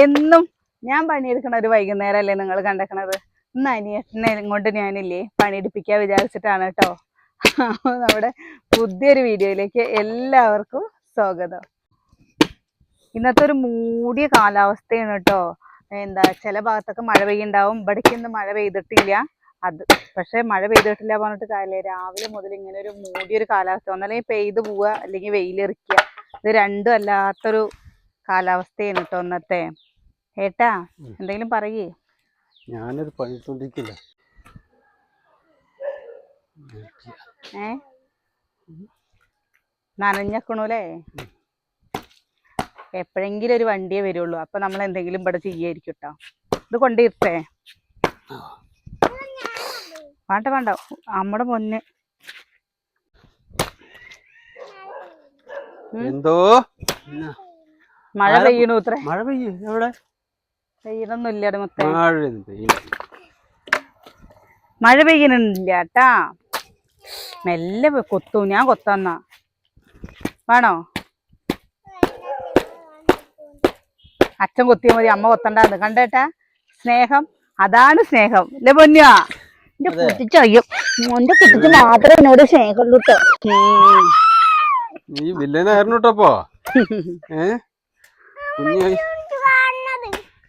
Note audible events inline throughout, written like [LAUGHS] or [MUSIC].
എന്നും ഞാൻ പണിയെടുക്കണ ഒരു വൈകുന്നേരം അല്ലേ നിങ്ങൾ കണ്ടേക്കണത്? ഇന്ന് അനിയത്തിനെ കൊണ്ട് ഞാനില്ലേ പണിയെടുപ്പിക്കാൻ വിചാരിച്ചിട്ടാണ് കേട്ടോ. നമ്മുടെ പുതിയൊരു വീഡിയോയിലേക്ക് എല്ലാവർക്കും സ്വാഗതം. ഇന്നത്തെ ഒരു മൂടിയ കാലാവസ്ഥയാണ് കേട്ടോ. എന്താ ചില ഭാഗത്തൊക്കെ മഴ പെയ്യുണ്ടാവും. ഇവിടേക്ക് ഇന്ന് മഴ പെയ്തിട്ടില്ല. അത് പക്ഷെ മഴ പെയ്തിട്ടില്ല പറഞ്ഞിട്ട് കാര്യമില്ല. രാവിലെ മുതൽ ഇങ്ങനെ ഒരു മൂടിയൊരു കാലാവസ്ഥ. ഒന്നല്ലെങ്കിൽ പെയ്ത് പോവുക അല്ലെങ്കിൽ വെയിലെറിക്കുക. ഇത് രണ്ടും അല്ലാത്തൊരു കാലാവസ്ഥയാണ് കേട്ടോ ഇന്നത്തെ. ഏട്ടാ. എന്തെങ്കിലും പറയേ. ഞാനൊരു പണിയെടുത്തോണ്ടിരിക്കില്ല ഏ? നനഞ്ഞക്കണൂലേ? എപ്പോഴെങ്കിലും ഒരു വണ്ടിയെ വരുള്ളൂ. അപ്പൊ നമ്മൾ എന്തെങ്കിലും ഇവിടെ ചെയ്യായിരിക്കും കേട്ടോ ഇത് കൊണ്ടിരുത്തേ വേണ്ട വേണ്ട. നമ്മുടെ പൊന്ന്. എന്തോ? മഴ പെയ്യണു ഇത്രേ മഴ പെയ്യും. എവിടെ? പെയ്യണൊന്നും ഇല്ല മുത്തേ. മഴ പെയ്യണില്ല കേട്ടാ മെല്ലെ കൊത്തും. ഞാൻ കൊത്തന്ന. വേണോ? അച്ഛൻ കൊത്തിയാ മതി. അമ്മ കൊത്തണ്ടാന്ന്. കണ്ടേട്ടാ സ്നേഹം. അതാണ് സ്നേഹം. അല്ലേ പൊന്നുവാ എന്റെ കുട്ടിച്ചറിയും മോന്റെ കുട്ടിച്ച് മാത്രമേ എന്നോട് സ്നേഹമുള്ളൂ കേട്ടോ നീ വില്ലനായിരുന്നു കേട്ടപ്പോ [LAUGHS] ഏ? കുഞ്ഞായി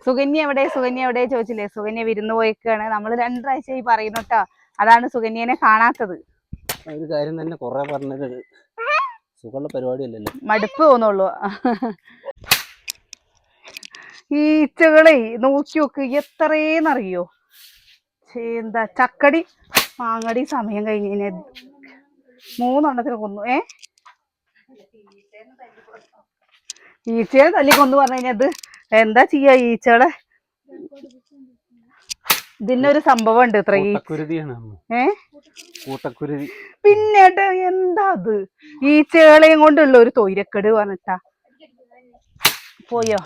സുകന്യ എവിടെ? സുകന്യ എവിടെ ചോദിച്ചില്ലേ? സുകന്യ വിരുന്ന് പോയിക്കാണ്. നമ്മൾ രണ്ടാഴ്ചയായി പറയുന്നു കേട്ടോ അതാണ് സുകന്യനെ കാണാത്തത്. ഒരു കാര്യം തന്നെ കൊറേ പറഞ്ഞത്. സുഖമുള്ള പരിപാടിയല്ലല്ലോ. മടുപ്പ് തോന്നുള്ളൂ. ഈച്ചകളെ നോക്കി നോക്ക് എത്രയെന്നറിയോ എന്താ ചക്കടി മാങ്ങടി സമയം കഴിഞ്ഞ മൂന്നെണ്ണത്തിന് കൊന്നു. ഏ ഈച്ചയെ തല്ലി കൊന്നു പറഞ്ഞു കഴിഞ്ഞാൽ ഇത് എന്താ ചെയ്യാ ഈച്ചകളെ? ഇതിനൊരു സംഭവം ഉണ്ട് ഇത്ര പിന്നെ എന്താ അത്? ഈച്ചകളെയും കൊണ്ടുള്ള ഒരു തൊയിരക്കെട് പറഞ്ഞിട്ടാ. പോയോ?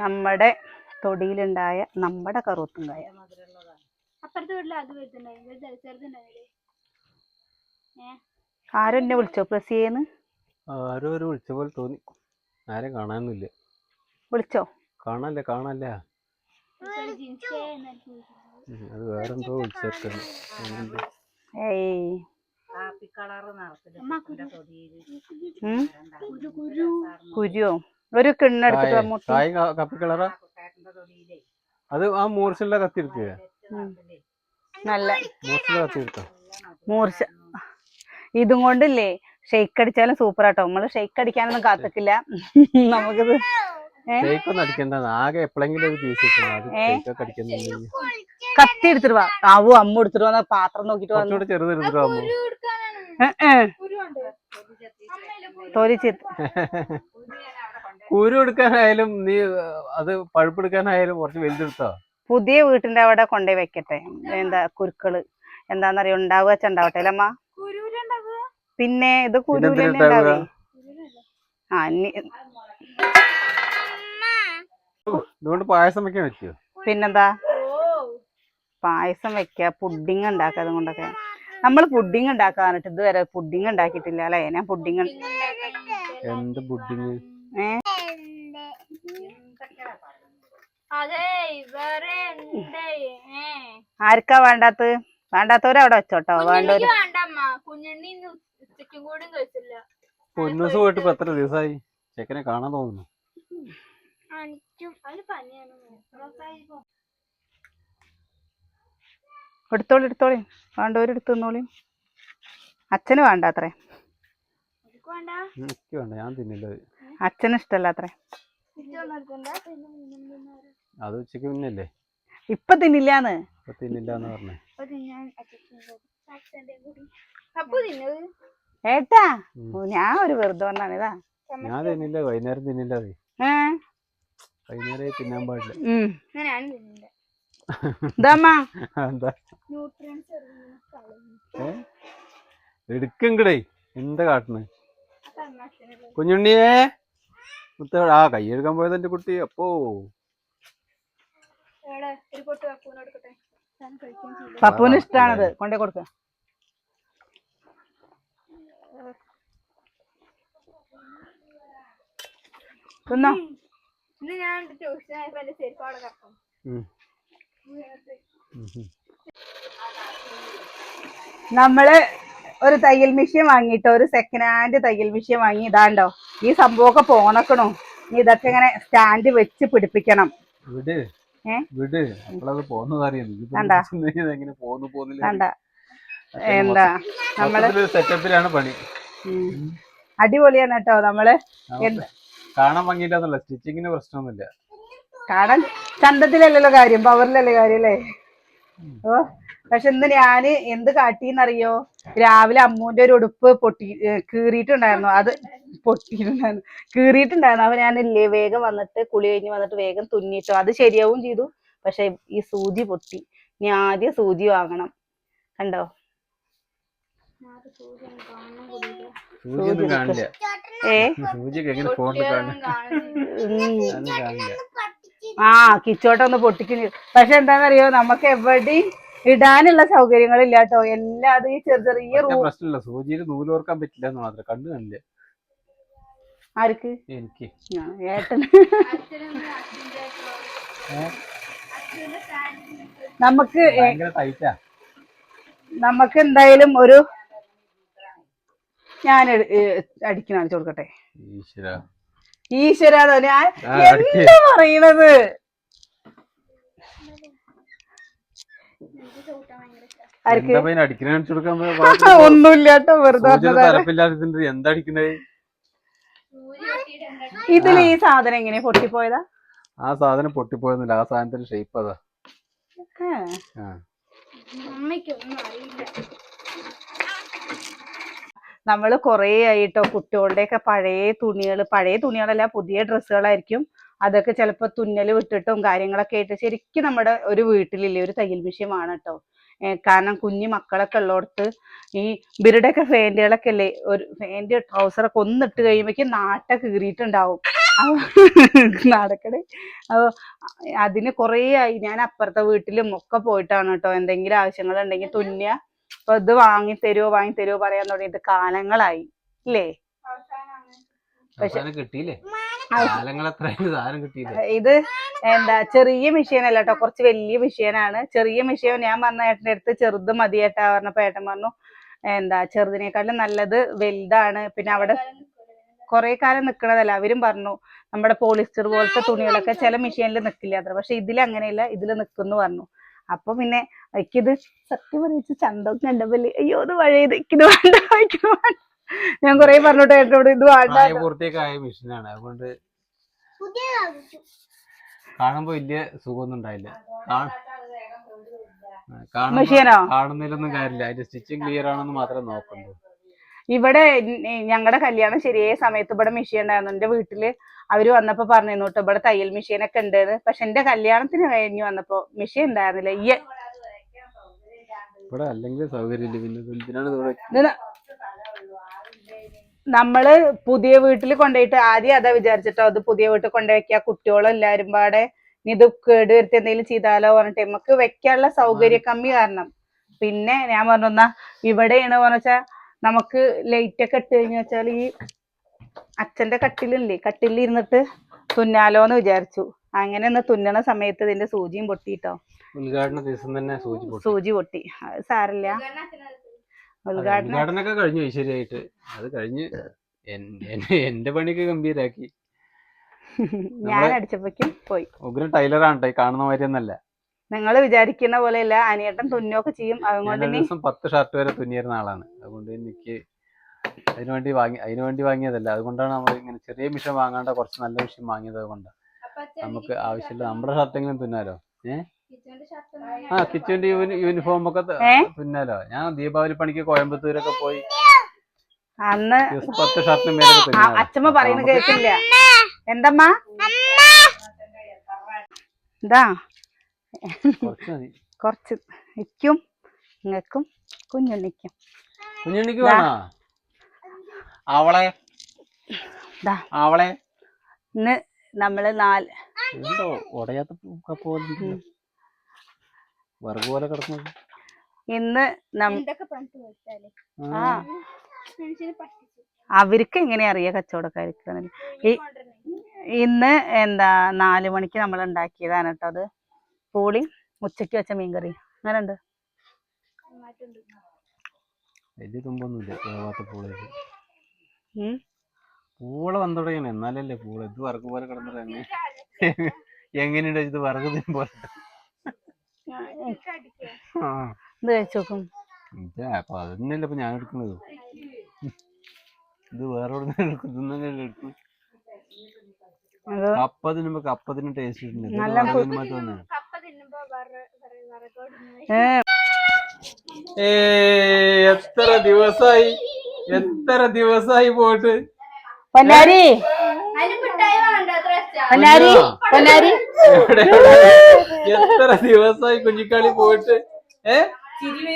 നമ്മുടെ തൊടിയിലുണ്ടായ നമ്മുടെ കറുത്തും കായ. അപ്പുറത്തെ വീട്ടിൽ അത് വരുന്നുണ്ടായിരുന്നു ചെറുതുണ്ടായില്ലേ ആരും എന്നെ വിളിച്ചോ? പ്രസിയേന്ന്? ആരോ ഒരു വിളിച്ച പോലെ തോന്നി. ആരെ കാണാനൊന്നുമില്ല. വിളിച്ചോ? കാണാല്ല കാണാല്ല ജീൻസ് ഉം, അത് വേറെന്തോ വിളിച്ചേക്കാണ് ഏയ്. ഉം? കുരുവോ? ഒരു കിണ്ണെടുത്തിട്ട് മുട്ടി കപ്പി കളറാ? അത് ആ മൂർച്ചല്ല കത്തി എടുക്കുക. നല്ല മൂർച്ച ഇതും കൊണ്ടില്ലേ? ഷെയ്ക്ക് അടിച്ചാലും സൂപ്പർ ആട്ടോ. നമ്മൾ ഷെയ്ക്ക് അടിക്കാനൊന്നും കാത്തിക്കില്ല. നമുക്കിത് കത്തി എടുത്തിട്ട് വാ ആവു അമ്മ എടുത്തിട്ട് വന്ന പാത്രം നോക്കിട്ട് വന്നു. കുരു എടുക്കാനായാലും നീ അത് പഴുപ്പെടുക്കാനായാലും കുറച്ച് വലുതെടുത്തോ പുതിയ വീട്ടിന്റെ അവിടെ കൊണ്ടുപോയി വെക്കട്ടെ? എന്താ കുരുക്കൾ? എന്താന്നറിയോ? ഉണ്ടാവുക വെച്ചാ ഉണ്ടാവട്ടെ അല്ലമ്മ പിന്നെ ഇത് കുരുവിലെ? ആ ഇതുകൊണ്ട് പായസം വെക്കാൻ പിന്നെന്താ? ഓ. പായസം വെക്ക പുഡിങ് ഉണ്ടാക്കുക അതുകൊണ്ടൊക്കെ. നമ്മൾ പുഡിങ് ഉണ്ടാക്കാന്നിട്ട് ഇതുവരെ പുഡിങ് ഉണ്ടാക്കിയിട്ടില്ല അല്ലേ? ഞാൻ പുഡിങ് എന്ത് ബുദ്ധിങ് ഏ അതെ വേറെ ഉണ്ട് ഏ ആർക്കാ വേണ്ടാത്ത വേണ്ടാത്തവരെ അവിടെ വെച്ചോട്ടോ വേണ്ടവര്. പൊന്നൂസ് പോയിട്ട് ഇപ്പൊ എത്ര ദിവസമായി ചെക്കനെ കാണാൻ തോന്നുന്നു. എടുത്തോളി എടുത്തോളി. വേണ്ടവര് എടുത്തു തന്നോളി. അച്ഛന് വേണ്ട അത്രേ. വേണ്ട. ഞാൻ തിന്നില്ല. അച്ഛന് ഇഷ്ടല്ല അത്രേ. അത് ഉച്ചയ്ക്ക് മുന്നല്ലേ? ഇപ്പൊ തിന്നില്ലാന്ന്? ഇപ്പൊ തിന്നില്ലാന്ന് പറഞ്ഞേ. ഏട്ടാ ഓ, ഞാൻ ഒരു വെറുതെ വന്നാണ് ഇതാ. ഞാൻ തിന്നില്ല വൈകുന്നേരം തിന്നില്ല അത്. ഏ? വൈകുന്നേരം തിന്നാൻ പാടില്ല. ഉം. ഇതമ്മ എന്താ? ഏ? എടുക്കണ്ടേ എന്താ കാട്ടണ്? കുഞ്ഞുണ്ണിയേ ആ കൈ എടുക്കാൻ പോയത് എന്റെ കുട്ടി അപ്പോ. പപ്പുവിന് ഇഷ്ടാണത്. കൊണ്ടേ കൊടുക്ക. ഞാൻ നമ്മൾ ഒരു തയ്യൽ മെഷീൻ വാങ്ങിയിട്ട് ഒരു സെക്കൻഡ് ഹാൻഡ് തയ്യൽ മെഷീൻ വാങ്ങി ഇതാണ്ടോ? ഈ സംഭവമൊക്കെ പോണക്കണോ. ഇതൊക്കെ ഇങ്ങനെ സ്റ്റാൻഡ് വെച്ച് പിടിപ്പിക്കണം. വിട്. അപ്പോഴത് പോകുന്നത് അറിയുന്നു എങ്ങനെ പോന്നു പോകുന്നില്ല എന്താ? നമ്മൾ സെറ്റപ്പിലാണ് പണി. അടിപൊളിയാണ് കേട്ടോ നമ്മൾ. കാണാൻ ഭംഗിയില്ലെന്നല്ല സ്റ്റിച്ചിങ്ങിന് പ്രശ്നമൊന്നുമില്ല. കാണാൻ ചന്തത്തിലല്ലല്ലോ കാര്യം. പവറിലല്ലേ കാര്യം അല്ലേ? ഓ പക്ഷെ ഇന്ന് ഞാൻ എന്ത് കാട്ടിന്നറിയോ? രാവിലെ അമ്മൂന്റെ ഒരു ഉടുപ്പ് പൊട്ടി കീറിയിട്ടുണ്ടായിരുന്നു. അത് പൊട്ടിയിട്ടുണ്ടായിരുന്നു. കീറിയിട്ടുണ്ടായിരുന്നു. അപ്പൊ ഞാനില്ലേ വേഗം വന്നിട്ട് കുളി കഴിഞ്ഞ് വന്നിട്ട് വേഗം തുന്നിട്ടോ അത് ശരിയാവും ചെയ്തു. പക്ഷെ ഈ സൂചി പൊട്ടി. ഇനി ആദ്യം സൂചി വാങ്ങണം. കണ്ടോ? ആ ഏ? ആ കിച്ചോട്ടൊന്ന് പൊട്ടിക്കുന്നു. പക്ഷെ എന്താണെന്നറിയോ? നമുക്ക് എവിടെയും ഇടാനുള്ള സൗകര്യങ്ങളില്ല കേട്ടോ. എല്ലാതും ഈ ചെറിയ ചെറിയ സൂചിയിൽ നൂലോർക്കാൻ പറ്റില്ല എന്ന് മാത്രം. കണ്ടു കാണില്ല ആർക്ക്? എനിക്ക്. ഏട്ടന് നമുക്ക് നമുക്ക് എന്തായാലും ഒരു ഞാൻ അടിക്കുന്ന കാണിച്ചു കൊടുക്കട്ടെ. ഈശ്വര. ഞാൻ. എന്താ പറയണത്? [LAUGHS] ഒന്നുമില്ലാട്ടോ അടിക്കണ വെറുതെ എന്താ അടിക്കണേ? ഇതിൽ ഈ സാധനം എങ്ങനെ പൊട്ടിപ്പോയതാ? ആ സാധനം പൊട്ടിപ്പോയെന്നില്ല ആ സാധനത്തിന്റെ ഷേപ്പ് അതാ. നമ്മൾ കൊറേ ആയിട്ടോ കുട്ടികളുടെയൊക്കെ പഴയ തുണികൾ പഴയ തുണികളല്ല പുതിയ ഡ്രസ്സുകളായിരിക്കും അതൊക്കെ ചിലപ്പോൾ തുന്നൽ വിട്ടിട്ടും കാര്യങ്ങളൊക്കെ ആയിട്ട് ശരിക്കും നമ്മുടെ ഒരു വീട്ടിലില്ലേ ഒരു തയ്യൽ വിഷയമാണ് കേട്ടോ കാരണം കുഞ്ഞു മക്കളൊക്കെ ഉള്ളോടത്ത് ഈ ഇവരുടെയൊക്കെ ഫാന്റുകളൊക്കെ അല്ലേ ഒരു ഫാന്റ് ട്രൗസറൊക്കെ ഒന്നിട്ട് കഴിയുമ്പോഴേക്കും നാട്ട കീറിയിട്ടുണ്ടാവും. [LAUGHS] നടക്കണേ. അപ്പൊ അതിന് കുറേ ആയി. ഞാൻ അപ്പുറത്തെ വീട്ടിലും ഒക്കെ പോയിട്ടാണ് കേട്ടോ എന്തെങ്കിലും ആവശ്യങ്ങൾ ഉണ്ടെങ്കിൽ തുന്നിയ അപ്പൊ ഇത് വാങ്ങി തരുവോ വാങ്ങി തരുവോ പറയാൻ തുടങ്ങിയിട്ട് കാലങ്ങളായി. ഇല്ലേ? പക്ഷെ- കിട്ടിയില്ലേ? ഇത് എന്താ ചെറിയ മെഷീൻ അല്ല കേട്ടോ കുറച്ച് വലിയ മെഷീനാണ് ചെറിയ മെഷീൻ ഞാൻ പറഞ്ഞ ഏട്ടന്റെ അടുത്ത് ചെറുത് മതി ഏട്ടാ പറഞ്ഞപ്പോ ഏട്ടൻ പറഞ്ഞു എന്താ ചെറുതിനേക്കാളും നല്ലത് വലുതാണ്. പിന്നെ അവിടെ കുറെ കാലം നിക്കണതല്ല. അവരും പറഞ്ഞു നമ്മുടെ പോളിസ്റ്റർ പോലത്തെ തുണികളൊക്കെ ചില മെഷീനിൽ നിക്കില്ല അത്ര. പക്ഷെ ഇതിൽ അങ്ങനെയല്ല ഇതിൽ നിക്കുന്നു പറഞ്ഞു. അപ്പൊ പിന്നെ എനിക്കിത് സത്യം പറയിച്ച് ചന്തം കണ്ടപ്പല്ലേ അയ്യോ അത് വഴയത് എനിക്കിത് വേണ്ട എനിക്കിത് വേണ്ട. ഞാൻ കൊറേ പറഞ്ഞോട്ടെ ഏട്ടനോട് ഇത് വേണ്ട പ്രായപൂർത്തിയൊക്കെ ആയ മെഷീനാണ് അതുകൊണ്ട് കാണുമ്പോ വലിയ സുഖമൊന്നും ഉണ്ടായില്ല. മെഷീനോ കാണുന്നതിലൊന്നും കാര്യമില്ല. അതിന്റെ സ്റ്റിച്ചിങ് ക്ലിയർ ആണെന്ന് മാത്രം നോക്കണ്ടു ഇവിടെ ഞങ്ങളുടെ കല്യാണം ശരിയായ സമയത്ത് ഇവിടെ മെഷീൻ ഉണ്ടായിരുന്നു. എന്റെ വീട്ടിൽ അവർ വന്നപ്പോ പറഞ്ഞു കേട്ടോ ഇവിടെ തയ്യൽ മെഷീൻ ഒക്കെ ഉണ്ട് പക്ഷെ എന്റെ കല്യാണത്തിന് കഴിഞ്ഞു വന്നപ്പോ മെഷീൻ ഉണ്ടായിരുന്നില്ല. ഈ ഇവിടെ അല്ലെങ്കിൽ സൗകര്യമില്ല. പിന്നെ ഇത് എന്തിനാണ് ഇവിടെ ഇത് ന- നമ്മൾ പുതിയ വീട്ടിൽ കൊണ്ടുപോയിട്ട് ആദ്യം അതാ വിചാരിച്ചിട്ടോ അത് പുതിയ വീട്ടിൽ കൊണ്ടുപോയി വെക്കുക കുട്ടികളും എല്ലാരും പാടെ ഇനി ഇത് കേട് വരുത്തി എന്തെങ്കിലും ചെയ്താലോ പറഞ്ഞിട്ട് നമുക്ക് വെക്കാനുള്ള സൗകര്യ കമ്മി കാരണം. പിന്നെ ഞാൻ പറഞ്ഞ ഇവിടെയാണ് പറഞ്ഞാ നമുക്ക് ലൈറ്റ് ഒക്കെ ഇട്ട് കഴിഞ്ഞു വെച്ചാൽ ഈ അച്ഛന്റെ കട്ടിലില്ലേ കട്ടിലിൽ ഇരുന്നിട്ട് തുന്നാലോന്ന് വിചാരിച്ചു. അങ്ങനെ ഒന്ന് തുന്നണ സമയത്ത് ഇതിന്റെ സൂചിയും പൊട്ടിട്ടോ. ഉദ്ഘാടന ദിവസം തന്നെ സൂചി പൊട്ടി. സാരല്ല ഉദ്ഘാടനമൊക്കെ കഴിഞ്ഞു ശരിയായിട്ട് അത് കഴിഞ്ഞ് എൻ- എൻ- എന്റെ പണിയൊക്കെ ഗംഭീരാക്കി. [LAUGHS] ഞാൻ അടിച്ചപ്പോഴേക്കും പോയി. ഉഗ്രം ടൈലറാണ് ട്ടോ, കാണുന്ന മാതിരി ഒന്നല്ല. നിങ്ങൾ വിചാരിക്കുന്ന പോലെയല്ല അനിയേട്ടൻ തുന്നൊക്കെ ചെയ്യും അതുകൊണ്ട് ദിവസം പത്ത് ഷർട്ട് വരെ തുന്നിയിരുന്ന ആളാണ്. അതുകൊണ്ട് എനിക്ക് അതിനുവേണ്ടി വാങ്ങി അതിനുവേണ്ടി വാങ്ങിയതല്ല. അതുകൊണ്ടാണ് നമ്മൾ ഇങ്ങനെ ചെറിയ മിഷൻ വാങ്ങാണ്ട കുറച്ച് നല്ല മിഷൻ വാങ്ങിയത് അതുകൊണ്ടാണ് നമുക്ക് ആവശ്യമില്ല. നമ്മുടെ ഷർട്ടെങ്കിലും തുന്നാലോ? ആ കിച്ചുവിന്റെ യൂണിഫോം ഒക്കെ ത- ഞാൻ ദീപാവലി പണിക്ക് കോയമ്പത്തൂരൊക്കെ പോയി. അന്ന് പത്ത് ഷർട്ടിന് മേലെ തുന്നാലോ? അച്ഛമ്മ പറയുന്നത് കേട്ടില്ല. എന്തമ്മ? ഇതാ. കൊറച്ച് നിക്കും നിങ്ങൾക്കും കുഞ്ഞുണ്ണിക്കും. കുഞ്ഞുണ്ണിക്ക്. വേണോ? അവളെ. അവളെ? ഇന്ന് നമ്മൾ നാല് എന്തോ ഉടയാത്ത കപ്പ് പോലെ വെറുതെ പോലെ കിടക്കുന്നത് ഇന്ന് ആ. അവർക്ക് എങ്ങനെ അറിയാ കച്ചവടക്കാർക്ക് ഇന്ന് എന്താ നാല് മണിക്ക് നമ്മൾ ഉണ്ടാക്കിയതാണ് കേട്ടോ അത്. പൂളി ഉച്ചയ്ക്ക് വെച്ച മീൻകറി. അങ്ങനെ ഉണ്ട് വലിയ തുമ്പൊന്നുമില്ല. വേവാത്ത പൂളയൊക്കെ പൂള വന്നു തുടങ്ങിയാണ് എന്നാലല്ലേ പൂള? ഇത് വറക്ക് പോലെ കിടന്നത് എങ്ങനെ എങ്ങനെയുണ്ട് ഇത് വറക്ക് പോലെ? ആ. ഇത് കഴിച്ചു നോക്കും. അപ്പൊ അതന്നെയല്ലേ ഇപ്പൊ ഞാൻ എടുക്കുന്നത്? ഇത് വേറെ എടുക്കുന്നല്ലേ അത് കപ്പ തിന്നുമ്പോ ടേസ്റ്റ് ഉണ്ട് നല്ല ഏ. എത്ര ദിവസായി? എത്ര ദിവസായി പോയിട്ട്? പൊന്നാരി. പൊന്നാരി പൊന്നാരി? എത്ര ദിവസമായി കുഞ്ഞിക്കാളി പോയിട്ട്? ഏ? ഇവിടെ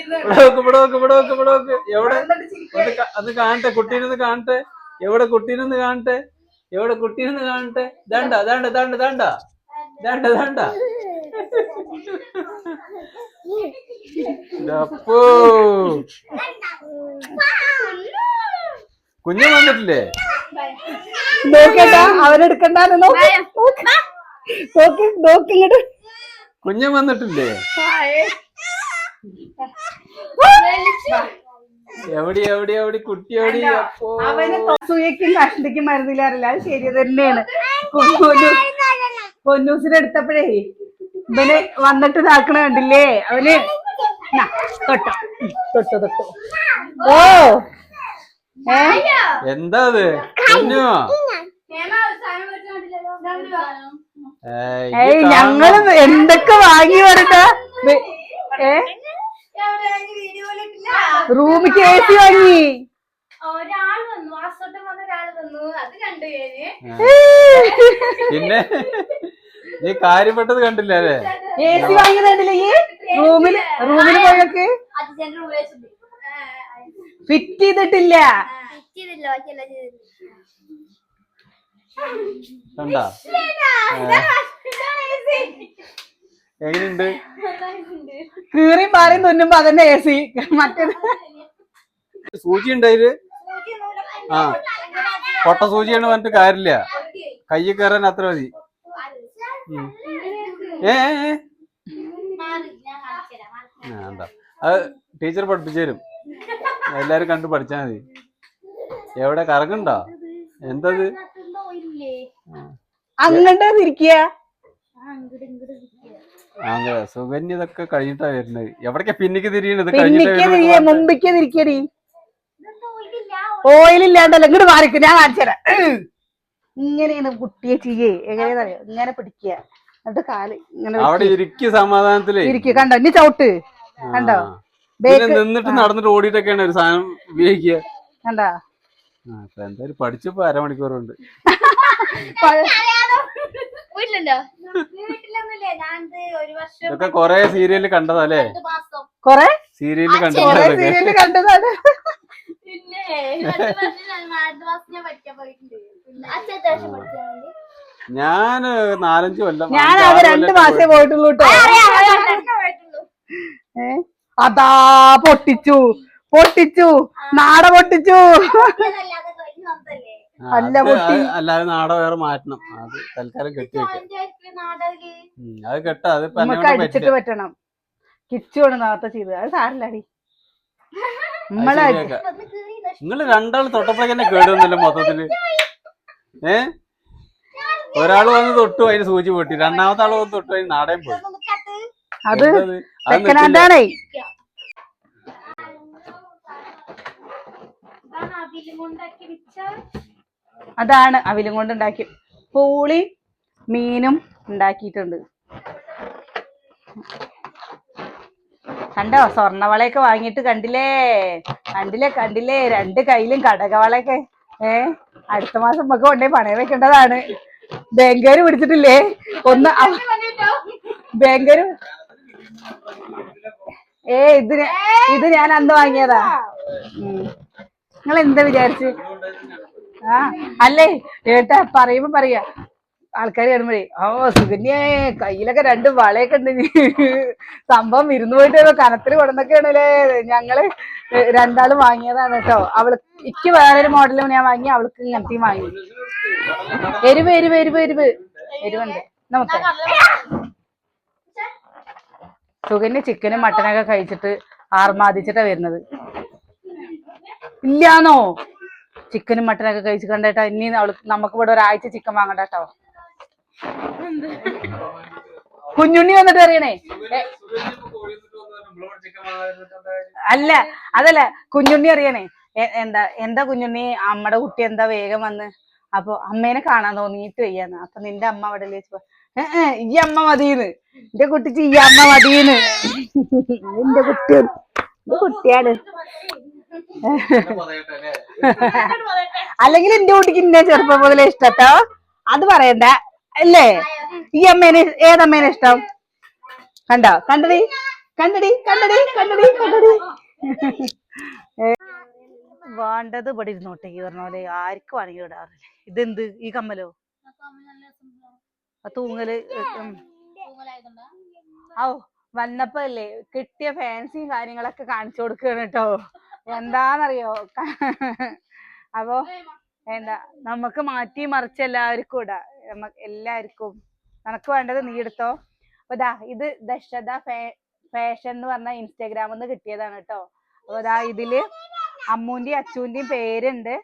നോക്ക് ഇവിടെ നോക്ക് ഇവിടെ നോക്ക്. എവിടെ? ഒന്ന് കാണട്ടെ കുട്ടീനൊന്ന് കാണട്ടെ. എവിടെ കുട്ടീനൊന്ന് കാണട്ടെ? എവിടെ കുട്ടീനൊന്ന് കാണട്ടെ? ദാണ്ട ദാണ്ട ദാണ്ട ദാണ്ട ദാണ്ട ദാണ്ട അപ്പോ [LAUGHS] കുഞ്ഞു വന്നിട്ടില്ലേ? നോക്കട്ടാ അവനെടുക്കണ്ടാന്ന് നോക്ക് നോക്ക്. നോക്ക് നോക്ക് ഇങ്ങോട്ട് കുഞ്ഞൻ വന്നിട്ടില്ലേ? എവിടെ എവിടെ എവിടെ കുട്ടി എവിടെ? അവന് സൂയക്കും കഷ്ടിക്കും മരുന്നില്ലാറില്ല അത് ശരി തന്നെയാണ്. എടുത്തപ്പോഴേ ഇവന് വന്നിട്ട് ഇതാക്കണ കണ്ടില്ലേ? അവന് തൊട്ടോ. തൊട്ടോ തൊട്ടു. ഓ. എന്താ അത്? കുഞ്ഞു. ഏയ്, ഞങ്ങൾ എന്തൊക്കെ വാങ്ങി വരട്ടെ ഏ. റൂമിക്ക് എ സി വാങ്ങി. ഒരാൾ വന്നു. വാസോട്ടം വന്ന ഒരാൾ വന്നു. അത് കണ്ടു കഴിഞ്ഞ് പിന്നെ? നീ കാര്യപ്പെട്ടത് കണ്ടില്ലേ അല്ലേ? എ സി വാങ്ങിയതല്ലേ ഈ റൂമിൽ റൂമിൽ പോയൊക്കെ ഫിറ്റ് ചെയ്തിട്ടില്ല. കണ്ടാ? എങ്ങനെയുണ്ട്? കീറി മാറി തുന്നുമ്പോ അതന്നെ എ സി മറ്റേ സൂചി ഉണ്ടായിൽ ആ. പൊട്ട സൂചിയാണ് പറഞ്ഞിട്ട് കാര്യമില്ല. കയ്യിൽ കയറാൻ അത്ര മതി. ഏ എന്താ അത് ടീച്ചർ പഠിപ്പിച്ചു തരും. എല്ലാരും കണ്ട് പഠിച്ചാ മതി. എവിടെ? കറങ്ങണ്ടോ എന്തത്? സുഗന്യതൊക്കെ തിരിക്കുക അതെ സുകന്യ ഇതൊക്കെ കഴിഞ്ഞിട്ടാ വരുന്നത്. എവിടൊക്കെ പിന്നിക്ക് തിരിയണത്? കഴിഞ്ഞിട്ട് മുമ്പിക്ക് തിരിക്കടി. ഓയിൽ ഇല്ലാണ്ടല്ലോ ഇങ്ങോട്ട് മാറിക്കും ഞാൻ കാണിച്ചു തരാം. ഇങ്ങനെയാണ് കുട്ടിയെ ചെയ്യേ. എങ്ങനെയാണെന്നറിയോ ഇങ്ങനെ പിടിക്കുക. എന്നിട്ട് കാൽ ഇങ്ങനെ അവിടെ ഇരിക്ക് സമാധാനത്തിൽ. ഇരിക്കുക കണ്ടോ? ഇനി ചവിട്ട്. കണ്ടോ? നിന്നിട്ട് നടന്നിട്ട് ഓടിയിട്ടൊക്കെയാണ് ഒരു സാധനം ഉപയോഗിക്കുക. കണ്ടോ? ആ, ഇപ്പൊ എന്തായാലും പഠിച്ചപ്പോ അരമണിക്കൂറുണ്ട്. വീട്ടിലുണ്ടോ? വീട്ടിലൊന്നുമില്ലേ. ഞാൻ ഒരു വർഷം ഇതൊക്കെ കൊറേ സീരിയൽ കണ്ടതല്ലേ? രണ്ട് മാസം. കൊറേ? സീരിയൽ കണ്ടതാണ്. ഞാൻ നാലഞ്ച് കൊല്ലം ഞാൻ രണ്ട് മാസേ പോയിട്ടുള്ളൂ കേട്ടോ. പോയിട്ടുള്ളൂ ഏ? അതാ പൊട്ടിച്ചു പൊട്ടിച്ചു നാട പൊട്ടിച്ചു. അല്ല പൊട്ടി. അല്ലാതെ നാട വേറെ മാറ്റണം. അത് തൽക്കാലം കെട്ടി വെക്കാം അത് കെട്ടാ അത് നമുക്ക് കൊണ്ട് അടിച്ചിട്ട് പറ്റണം. കിച്ചുവാണ് നേരത്തെ ചെയ്തത്. അത് സാറില്ലടി നമ്മളെ. നിങ്ങൾ രണ്ടാൾ തൊട്ടപ്പോഴേക്ക് തന്നെ കേടുന്നില്ല മൊത്തത്തിൽ? ഏ? ഒരാൾ വന്ന് തൊട്ടു അതിന് സൂചി പൊട്ടി. രണ്ടാമത്തെ ആൾ വന്ന് തൊട്ടു അതിന് നാടകം പോയി അത്. ഹാൻഡാണേ അതാണ് അവിലും കൊണ്ട് ഉണ്ടാക്കി. പൂളി മീനും ഉണ്ടാക്കിയിട്ടുണ്ട്. കണ്ടോ? സ്വർണവളയൊക്കെ വാങ്ങിയിട്ട് കണ്ടില്ലേ? കണ്ടില്ലേ കണ്ടില്ലേ? രണ്ട് കയ്യിലും കടകവളയൊക്കെ. ഏ? അടുത്ത മാസം നമുക്ക് കൊണ്ടേ പണയം വെക്കേണ്ടതാണ്. ബാങ്കുകാർ പിടിച്ചിട്ടില്ലേ? ഒന്ന് [LAUGHS] ബാങ്കുകാര് ഏ ഇത് ഇത് ഞാൻ അന്ന് വാങ്ങിയതാ. നിങ്ങൾ എന്താ വിചാരിച്ച്? ആ അല്ലേ? ഏട്ടാ പറയുമ്പോ പറയാ. ആൾക്കാർ വരുമ്പോഴേ ഓ സുകന്യേ കയ്യിലൊക്കെ രണ്ട് വളയൊക്കെ ഉണ്ട് സംഭവം ഇരുന്ന് പോയിട്ട് കനത്തിൽ കൊടുന്നൊക്കെയാണല്ലേ ഞങ്ങൾ രണ്ടാളും വാങ്ങിയതാണ് കേട്ടോ. അവൾ ഇക്ക് വേറൊരു മോഡലും ഞാൻ വാങ്ങി അവൾക്ക് ഇങ്ങനത്തെയും വാങ്ങി. എരിവ് എരിവ് എരിവ് എരിവ്. എരിവുണ്ട്. നമുക്ക്. സുകന്യ ചിക്കനും മട്ടനൊക്കെ കഴിച്ചിട്ട് ആർമാദിച്ചിട്ടാ വരുന്നത്. ഇല്ലാന്നോ? ചിക്കനും മട്ടനൊക്കെ കഴിച്ച് കണ്ടേട്ടാ. ഇനി നമുക്ക് ഇവിടെ ഒരാഴ്ച ചിക്കൻ വാങ്ങണ്ട കുഞ്ഞുണ്ണി വന്നിട്ട് അറിയണേ അല്ല അതല്ല കുഞ്ഞുണ്ണി അറിയണേ. എന്താ എന്താ കുഞ്ഞുണ്ണി? അമ്മടെ കുട്ടി എന്താ വേഗം വന്ന്? അപ്പൊ അമ്മേനെ കാണാൻ തോന്നിയിട്ട് വയ്യാന്ന്. അപ്പൊ നിന്റെ അമ്മ അവിടെ ചോദിച്ചപ്പോ "ഏ, ഏ, ഈ അമ്മ മതിന്ന്. എന്റെ കുട്ടി ഈ അമ്മ മതിന്ന്. എന്റെ കുട്ടി എന്റെ കുട്ടിയാണ്. അല്ലെങ്കിൽ എന്റെ കുട്ടിക്ക് ഇന്നെ ചെറുപ്പം മുതലേ ഇഷ്ടട്ടോ? അത് പറയണ്ട. അല്ലേ? ഈ അമ്മേനെ ഏതമ്മേനെ ഇഷ്ടം? കണ്ടോ? കണ്ടടി? കണ്ടടി? കണ്ടടി? കണ്ടടി? കണ്ടടി? വേണ്ടത് ഇവിടെ ഇരുന്നോട്ടെ ഈ പറഞ്ഞ പോലെ ആർക്കും ഇടാറില്ല? ഇതെന്ത്? ഈ കമ്മലോ? തൂങ്ങൽ ഉം. ഔ വന്നപ്പോ അല്ലേ കിട്ടിയ ഫാൻസിയും കാര്യങ്ങളൊക്കെ കാണിച്ചു കൊടുക്കുകയാണ് കേട്ടോ എന്താന്നറിയോ? [LAUGHS] അപ്പോ എന്താ നമുക്ക് മാറ്റി മറിച്ച് എല്ലാവർക്കും ഇടാം. എല്ലാവർക്കും. നിനക്ക് വേണ്ടത് നീ എടുത്തോ. അപ്പൊ ദാ ഇത് ദശത ഫാഷൻ എന്ന് പറഞ്ഞ ഇൻസ്റ്റാഗ്രാമിൽ നിന്ന് കിട്ടിയതാണ് കേട്ടോ അപ്പൊ ദാ ഇതിൽ അമ്മൂന്റെയും അച്ചൂന്റെയും പേരുണ്ട്.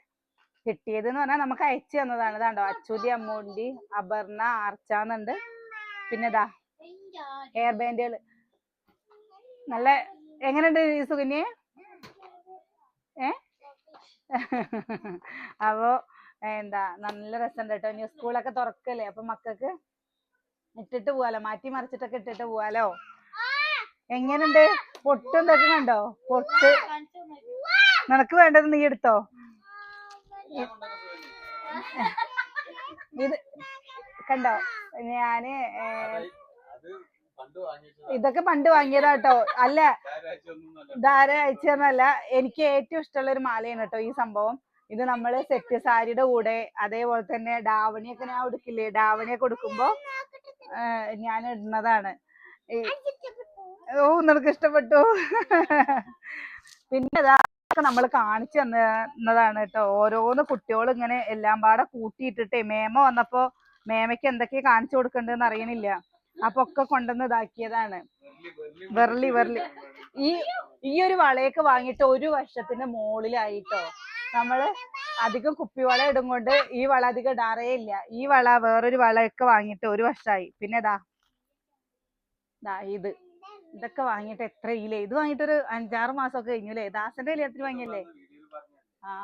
കിട്ടിയത് എന്ന് പറഞ്ഞാൽ നമുക്ക് അയച്ചു തന്നതാണ്. ഇതാണ്ടോ അച്ചൂന്റെയും അമ്മൂണ്ടി അപർണ ആർച്ചാന്നുണ്ട് പിന്നെ ഇതാ ഹെയർ ബാൻഡുകൾ നല്ല എങ്ങനെയുണ്ട് സുകന്യെ ഏ? അപ്പോ എന്താ നല്ല രസമുണ്ട് കേട്ടോ. ഇനി സ്കൂളൊക്കെ തുറക്കല്ലേ? അപ്പൊ മക്കൾക്ക് ഇട്ടിട്ട് പോവാലോ? മാറ്റി മറിച്ചിട്ടൊക്കെ ഇട്ടിട്ട് പോവാലോ? എങ്ങനെയുണ്ട്? പൊട്ടും ഇതൊക്കെ കണ്ടോ? പൊട്ട്. നിനക്ക് വേണ്ടത് നീ എടുത്തോ? ഇത് കണ്ടോ? ഞാൻ ഇതൊക്കെ പണ്ട് വാങ്ങിയതാ കേട്ടോ അല്ല ധാര അയച്ചു തന്നല്ല എനിക്ക് ഏറ്റവും ഇഷ്ടമുള്ള ഒരു മാലയാണ് കേട്ടോ ഈ സംഭവം. ഇത് നമ്മൾ സെറ്റ് സാരിയുടെ കൂടെ അതേപോലെ തന്നെ ഡാവണിയൊക്കെ ഞാൻ ഉടുക്കില്ലേ? ഡാവണിയൊക്കെ ഉടുക്കുമ്പോ ഞാൻ ഇടുന്നതാണ്. ഓ നിനക്ക് ഇഷ്ടപ്പെട്ടു. പിന്നെ ഇതൊക്കെ നമ്മൾ കാണിച്ചു തന്നതാണ് കേട്ടോ. ഓരോന്ന് കുട്ടികൾ ഇങ്ങനെ എല്ലാം പാടെ കൂട്ടിയിട്ടിട്ടേ മേമ വന്നപ്പോ മേമയ്ക്ക് എന്തൊക്കെ കാണിച്ചു കൊടുക്കണ്ടെന്ന് അറിയണില്ല. അപ്പൊ ഒക്കെ കൊണ്ടുവന്ന് ഇതാക്കിയതാണ്. വെർലി വെർലി ഈ ഈ ഒരു വളയൊക്കെ വാങ്ങിയിട്ട് ഒരു വർഷത്തിന്റെ മുകളിലായിട്ടോ. നമ്മൾ അധികം കുപ്പിവള ഇടും കൊണ്ട് ഈ വള അധികം ഇടാറേ ഇല്ല. ഈ വള വേറൊരു വളയൊക്കെ വാങ്ങിയിട്ട് ഒരു വർഷമായി പിന്നെ ദാ ഇത്. ഇതൊക്കെ വാങ്ങിയിട്ട് എത്ര ഇല്ലേ ഇത് വാങ്ങിയിട്ട് ഒരു അഞ്ചാറ് മാസമൊക്കെ കഴിഞ്ഞു ദാസന്റെ കല്യാണത്തിന് വാങ്ങിയല്ലേ? ആ.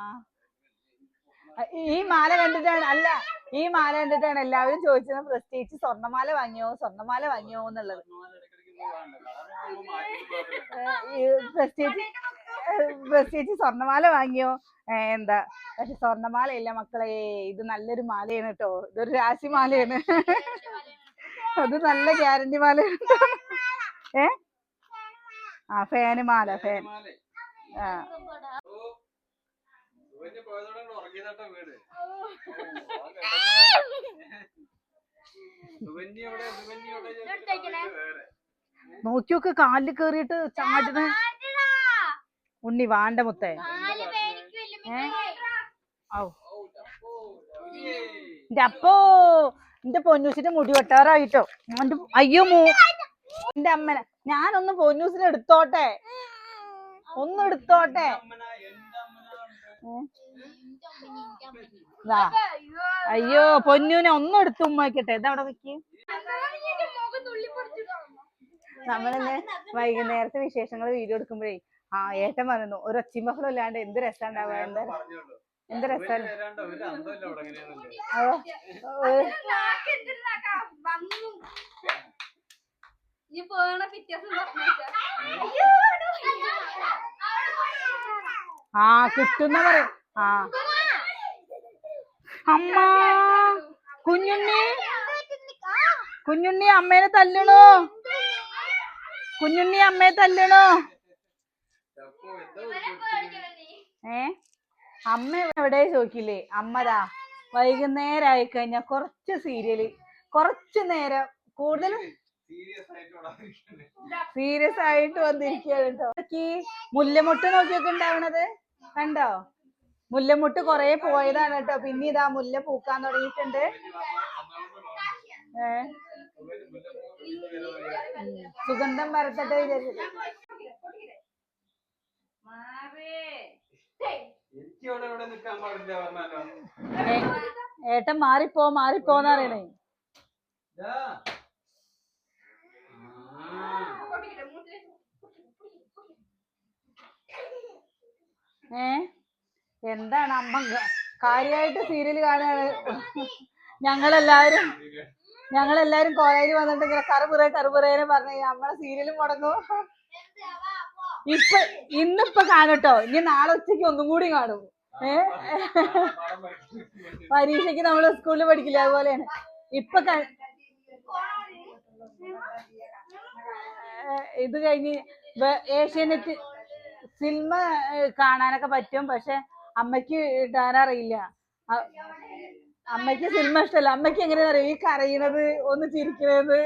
ഈ മാല കണ്ടിട്ടാണ് അല്ല ഈ മാല കണ്ടിട്ടാണ് എല്ലാവരും ചോദിച്ചത് പ്രത്യേകിച്ച് സ്വർണമാല വാങ്ങിയോ? സ്വർണമാല വാങ്ങിയോ എന്നുള്ളത്. പ്രത്യേകിച്ച് പ്രത്യേകിച്ച് സ്വർണമാല വാങ്ങിയോ? എന്താ? പക്ഷെ സ്വർണമാല ഇല്ല മക്കളെ. ഇത് നല്ലൊരു മാലയാണ് കേട്ടോ ഇതൊരു രാശിമാലയാണ്. അത് നല്ല ഗ്യാരണ്ടി മാലയാണ്. ഏ? ആ ഫാന് മാല ഫാൻ ആ. നോക്കിയോക്ക് കാലിൽ കേറിയിട്ട് ചാടുന്ന ഉണ്ണി വാണ്ട മുത്തേ. ഔ. എന്റെ അപ്പോ എന്റെ പൊന്നൂസിന്റെ മുടി വെട്ടാറായിട്ടോ. അയ്യോ മൂ എന്റെ അമ്മനെ. ഞാനൊന്ന് പൊന്നൂസിനെ എടുത്തോട്ടെ? ഒന്ന് എടുത്തോട്ടെ. അയ്യോ പൊന്നൂനെ ഒന്നും എടുത്തു ഉമ്മയ്ക്കട്ടെ ഇത് ഇതവിടെ വെക്ക് നമ്മളെന്നെ വൈകുന്നേരത്തെ വിശേഷങ്ങൾ വീഡിയോ എടുക്കുമ്പോഴേ ആ ഏട്ടൻ പറയുന്നു ഒരു ഒച്ചയും ബഹളം ഇല്ലാണ്ട് എന്ത് രസം ഉണ്ടാവുക എന്താ രസം ഈ പോണ പിറ്റേസം ആ കിട്ടുന്ന പറയും. ആ. അമ്മ കുഞ്ഞുണ്ണി. കുഞ്ഞുണ്ണി അമ്മേനെ തല്ലണോ? കുഞ്ഞുണ്ണി അമ്മയെ തല്ലണോ? ഏ? അമ്മ എവിടെ ചോദിക്കില്ലേ? അമ്മതാ. വൈകുന്നേരം ആയി കഴിഞ്ഞാ കുറച്ച് സീരിയൽ കുറച്ച് നേരം കൂടുതൽ സീരിയസ് ആയിട്ട് വന്നിരിക്കുകയാണ് കേട്ടോ. ഈ മുല്ലമുട്ട് നോക്കിയൊക്കെ ഉണ്ടാവണത് കണ്ടോ? മുല്ലമുട്ട് കൊറേ പോയതാണ് കേട്ടോ. പിന്നെ ഇതാ മുല്ല പൂക്കാൻ തുടങ്ങിയിട്ടുണ്ട്. ഏ? സുഗന്ധം ഏ- ഏട്ടൻ മാറിപ്പോ മാറിപ്പോന്ന് പറയണേ ഇതാ. ആ. ഏ? എന്താണ് അമ്മ കാര്യമായിട്ട് സീരിയൽ കാണുകയാണ് ഞങ്ങളെല്ലാവരും ഞങ്ങളെല്ലാരും കോളേജിൽ വന്നിട്ട് ഇങ്ങനെ കറുപുറ കറുപുറേനെ പറഞ്ഞു നമ്മളെ സീരിയലും മുടങ്ങും. ഇപ്പൊ ഇന്നിപ്പൊ കാണട്ടോ. ഇനി നാളെ ഉച്ചയ്ക്ക് ഒന്നും കൂടി കാണും. ഏ. പരീക്ഷയ്ക്ക് നമ്മൾ സ്കൂളിൽ പഠിക്കില്ല അതുപോലെയാണ്. ഇപ്പൊ ഇത് കഴിഞ്ഞ് ഏഷ്യാനെറ്റ് സിനിമ കാണാനൊക്കെ പറ്റും. പക്ഷെ അമ്മയ്ക്ക് ഇടാനറിയില്ല. അമ്മയ്ക്ക് സിനിമ ഇഷ്ടമല്ല അമ്മയ്ക്ക് എങ്ങനെയാ അറിയാം? ഈ കരയണത് ഒന്ന് ചിരിക്കണത്.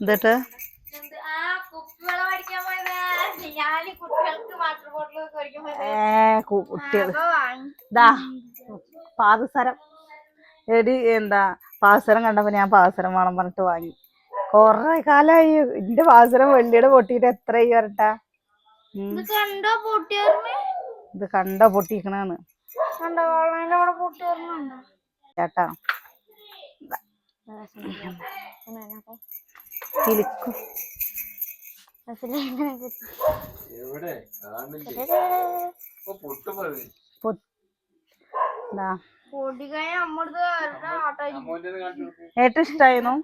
എന്നിട്ട് കുട്ടികൾ ഇതാ പാദസരം എടി എന്താ പാദസരം കണ്ടപ്പോ ഞാൻ പാദസരം വേണം പറഞ്ഞിട്ട് വാങ്ങി കൊറേ കാലായി എന്റെ പാദസരം വെള്ളിയുടെ പൊട്ടിയിട്ട് എത്രയായി വരട്ടാ ഇത് കണ്ടോ പൊട്ടിക്കണാണ് ചേട്ടാ കൊടുക്ക്. ഏറ്റവും ഇഷ്ടായിരുന്നു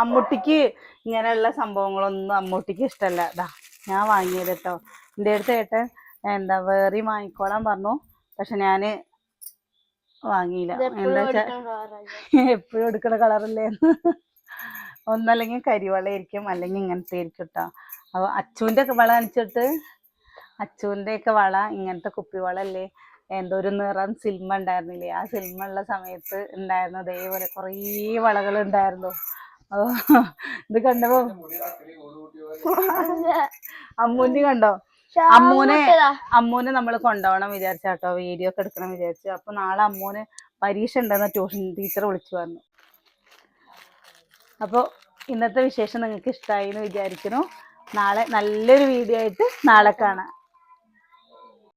അമ്മൂട്ടിക്ക് ഇങ്ങനെയുള്ള സംഭവങ്ങളൊന്നും അമ്മൂട്ടിക്ക് ഇഷ്ടല്ല. ദാ ഞാൻ വാങ്ങിയത് കേട്ടോ. എന്റെ അടുത്ത് ഏട്ടൻ എന്താ വേറെയും വാങ്ങിക്കോളാൻ പറഞ്ഞു. പക്ഷെ ഞാൻ വാങ്ങിയില്ല. എന്താ വെച്ചാ [LAUGHS] എപ്പോഴും എടുക്കണ കളറല്ലേ ഒന്നല്ലെങ്കിൽ കരിവളയായിരിക്കും അല്ലെങ്കിൽ ഇങ്ങനത്തെ ആയിരിക്കും കേട്ടോ അപ്പൊ അച്ചുവിന്റെ ഒക്കെ വള അണിച്ചിട്ട് അച്ചുവിന്റെ ഒക്കെ വള ഇങ്ങനത്തെ കുപ്പിവളല്ലേ എന്തോ ഒരു നിറം സിനിമ ഉണ്ടായിരുന്നില്ലേ? ആ സിനിമ ഉള്ള സമയത്ത് ഉണ്ടായിരുന്നു. അതേപോലെ കുറേ വളകൾ ഉണ്ടായിരുന്നു. ഇത് കണ്ടപ്പോ. അമ്മൂന് കണ്ടോ? അമ്മൂനെ അമ്മൂനെ നമ്മൾ കൊണ്ടുപോകണം വിചാരിച്ചാട്ടോ വീഡിയോ ഒക്കെ എടുക്കണം വിചാരിച്ചു. അപ്പൊ നാളെ അമ്മൂന് പരീക്ഷ ഉണ്ടെന്ന് ട്യൂഷൻ ടീച്ചർ വിളിച്ചു പറഞ്ഞു. അപ്പോൾ ഇന്നത്തെ വിശേഷം നിങ്ങൾക്ക് ഇഷ്ടമായി എന്ന് വിചാരിക്കുന്നു. നാളെ നല്ലൊരു വീഡിയോ ആയിട്ട് നാളെ കാണാം.